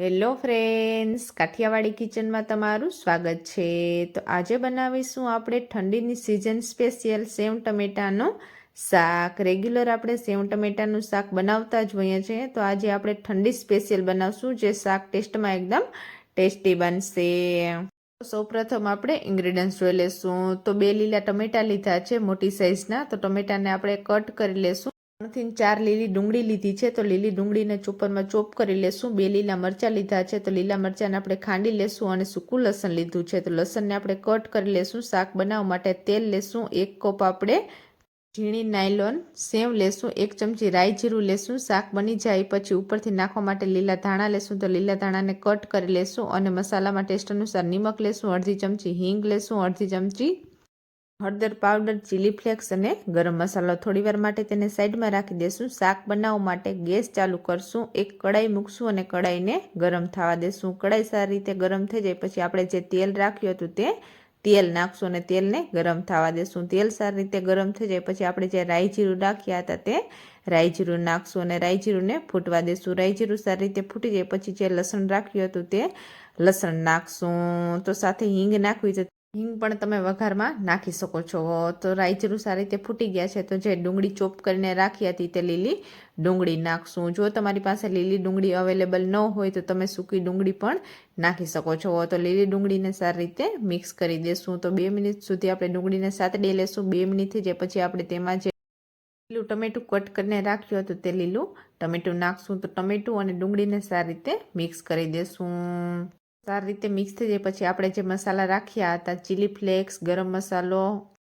Hello friends, Kathiawadi કિચનમાં તમારું સ્વાગત છે. તો આજે બનાવીશું આપણે ઠંડીની સિઝન સ્પેશિયલ સેવ ટમેટાનું શાક. રેગ્યુલર આપણે સેવ ટમેટાનું શાક બનાવતા જ હોઈએ છીએ. તો આજે આપણે ઠંડી સ્પેશિયલ બનાવશું જે શાક ટેસ્ટમાં એકદમ ટેસ્ટી બનશે. સૌપ્રથમ આપણે ઇન્ગ્રીડિયન્ટ્સ જોઈ લેશું. તો બે લીલા ટમેટા લીધા છે મોટી સાઇઝના. તો ટમેટાને આપણે કટ કરી લેશું. ત્રણથી ચાર લીલી ડુંગળી લીધી છે, તો લીલી ડુંગળીને ચોપરમાં ચોપ કરી લેશું. બે લીલા મરચાં લીધા છે, તો લીલા મરચાંને આપણે ખાંડી લેશું અને સૂકું લસણ લીધું છે. તો લસણને આપણે કટ કરી લેશું. શાક બનાવવા માટે તેલ લેશું. એક કપ આપણે ઝીણી નાયલોન સેવ લેશું. એક ચમચી રાઈ જીરું લેશું. શાક બની જાય પછી ઉપરથી નાખવા માટે લીલા ધાણા લેશું. તો લીલા ધાણાને કટ કરી લેશું અને મસાલામાં ટેસ્ટ અનુસાર નિમક લેશું. અડધી ચમચી હિંગ લેશું. અડધી ચમચી હળદર પાવડર ચીલી ફ્લેક્સ અને ગરમ મસાલો થોડીવાર માટે તેને સાઈડમાં રાખી દેશું. શાક બનાવવા માટે ગેસ ચાલુ કરશું. એક કડાઈ મૂકશું અને કડાઈને ગરમ થવા દેશું. કડાઈ સારી રીતે ગરમ થઈ જાય પછી આપણે જે તેલ રાખ્યું હતું તે તેલ નાખશું અને તેલને ગરમ થવા દેશું. તેલ સારી રીતે ગરમ થઈ જાય પછી આપણે જે રાઈ જીરું રાખ્યા હતા તે રાઈ જીરું નાખશું અને રાઈ જીરુંને ફૂટવા દેશું. રાઈ જીરું સારી રીતે ફૂટી જાય પછી જે લસણ રાખ્યું હતું તે લસણ નાખશું. તો સાથે હિંગ નાખવી હિંગ પણ તમે વઘારમાં નાખી શકો છો. તો રાઈ સારી રીતે ફૂટી ગયા છે. તો જે ડુંગળી ચોપ કરીને રાખી હતી તે લીલી ડુંગળી નાખશું. જો તમારી પાસે લીલી ડુંગળી અવેલેબલ ન હોય તો તમે સૂકી ડુંગળી પણ નાખી શકો છો. તો લીલી ડુંગળીને સારી રીતે મિક્સ કરી દેશું. તો બે મિનિટ સુધી આપણે ડુંગળીને સાતડી લેશું. બે મિનિટ જે પછી આપણે તેમાં જે લીલું ટમેટું કટ કરીને રાખ્યું હતું તે લીલું ટમેટું નાખશું. તો ટમેટું અને ડુંગળીને સારી રીતે મિક્સ કરી દેશું. સારી રીતે મિક્સ થઈ જાય. પછી આપણે જે મસાલા રાખ્યા હતા ચીલી ફ્લેક્સ ગરમ મસાલો,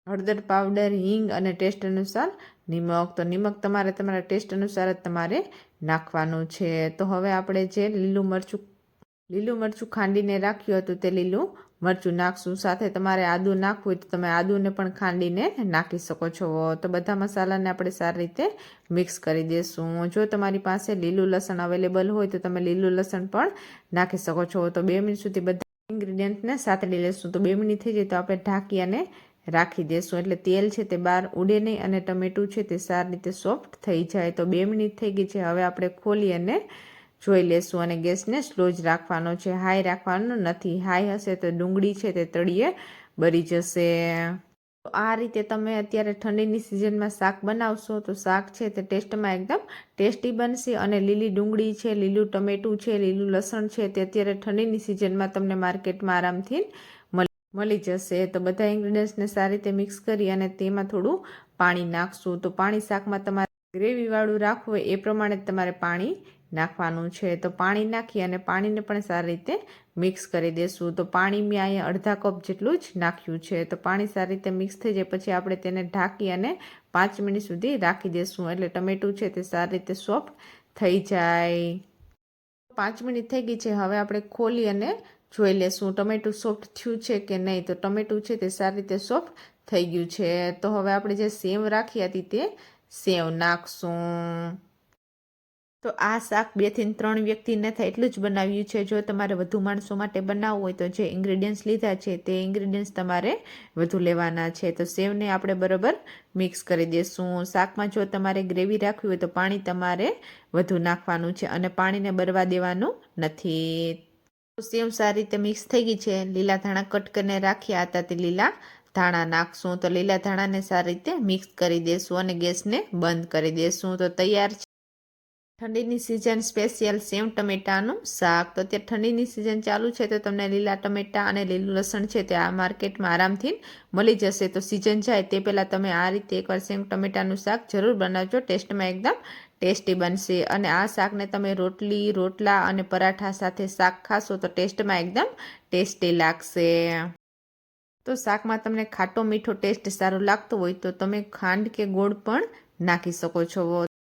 હળદર પાવડર હિંગ અને ટેસ્ટ અનુસાર નિમક. તો નિમક તમારે તમારા ટેસ્ટ અનુસાર જ તમારે નાખવાનું છે. તો હવે આપણે જે લીલું મરચું લીલું મરચું ખાંડીને રાખ્યું હતું તે લીલું મરચું નાખશું. સાથે તમારે આદું નાખવું હોય તો તમે આદુને પણ ખાંડીને નાખી શકો છો. તો બધા મસાલાને આપણે સારી રીતે મિક્સ કરી દઈશું જો તમારી પાસે લીલું લસણ અવેલેબલ હોય તો તમે લીલું લસણ પણ નાખી શકો છો. તો બે મિનિટ સુધી બધા ઇન્ગ્રીડિયન્ટને સાતડી લેશું. તો બે મિનિટ થઈ જાય તો આપણે ઢાંકી અને રાખી દેશું. એટલે તેલ છે તે બહાર ઉડે નહીં અને ટમેટું છે તે સારી રીતે સોફ્ટ થઈ જાય. તો બે મિનિટ થઈ ગઈ છે. હવે આપણે ખોલી અને જોઈ લેશું અને ગેસને સ્લો જ રાખવાનો છે. હાઈ રાખવાનો નથી. હાઈ હશે તો ડુંગળી છે તે તળીએ બળી જશે. આ રીતે તમે અત્યારે ઠંડીની સિઝનમાં શાક બનાવશો તો શાક છે તે ટેસ્ટમાં એકદમ ટેસ્ટી બનશે અને લીલી ડુંગળી છે, લીલું ટમેટું છે, લીલું લસણ છે તે અત્યારે ઠંડીની સિઝનમાં તમને માર્કેટમાં આરામથી મળી જશે. તો બધા ઇન્ગ્રીડિયન્ટ્સને સારી રીતે મિક્સ કરી અને તેમાં થોડું પાણી નાખશું. તો પાણી શાકમાં તમારે ગ્રેવીવાળું રાખવું એ પ્રમાણે તમારે પાણી નાખવાનું છે તો પાણી નાખી અને પાણીને પણ સારી રીતે મિક્સ કરી દેશું. તો પાણી મેં અહીંયા અડધા કપ જેટલું જ નાખ્યું છે. તો પાણી સારી રીતે મિક્સ થઈ જાય પછી આપણે તેને ઢાંકી અને પાંચ મિનિટ સુધી રાખી દઈશું એટલે ટમેટું છે તે સારી રીતે સોફ્ટ થઈ જાય. પાંચ મિનિટ થઈ ગઈ છે. હવે આપણે ખોલી અને જોઈ લેશું ટમેટું સોફ્ટ થયું છે કે નહીં. તો ટમેટું છે તે સારી રીતે સોફ્ટ થઈ ગયું છે. તો હવે આપણે જે સેવ રાખી હતી તે સેવ નાખશું. તો આ શાક બેથી ત્રણ વ્યક્તિને થાય એટલું જ બનાવ્યું છે. જો તમારે વધુ માણસો માટે બનાવવું હોય તો જે ઇન્ગ્રીડિયન્ટ્સ લીધા છે તે ઇન્ગ્રીડિયન્ટ્સ તમારે વધુ લેવાના છે. તો સેવને આપણે બરાબર મિક્સ કરી દઈશું શાકમાં જો તમારે ગ્રેવી રાખવી હોય તો પાણી તમારે વધુ નાખવાનું છે અને પાણીને બરવા દેવાનું નથી. સેવ સારી રીતે મિક્સ થઈ ગઈ છે. લીલા ધાણા કટ કરીને રાખ્યા હતા તે લીલા ધાણા નાખશું. તો લીલા ધાણાને સારી રીતે મિક્સ કરી દેશું અને ગેસને બંધ કરી દેશું. તો તૈયાર ઠંડીની સિઝન સ્પેશિયલ સેવ, ટમેટાનું શાક. તો અત્યારે ઠંડીની સિઝન ચાલુ છે તો તમને લીલા ટમેટા અને લીલું લસણ છે તે આ માર્કેટમાં આરામથી મળી જશે. તો સિઝન જાય તે પહેલાં તમે આ રીતે એકવાર સેવ, ટમેટાનું શાક જરૂર બનાવજો. ટેસ્ટમાં એકદમ ટેસ્ટી બનશે. અને આ શાકને તમે રોટલી, રોટલા અને પરાઠા સાથે શાક ખાશો તો ટેસ્ટમાં એકદમ ટેસ્ટી લાગશે. તો શાકમાં તમને ખાટો મીઠો ટેસ્ટ સારો લાગતો હોય તો તમે ખાંડ કે ગોળ પણ નાખી શકો છો.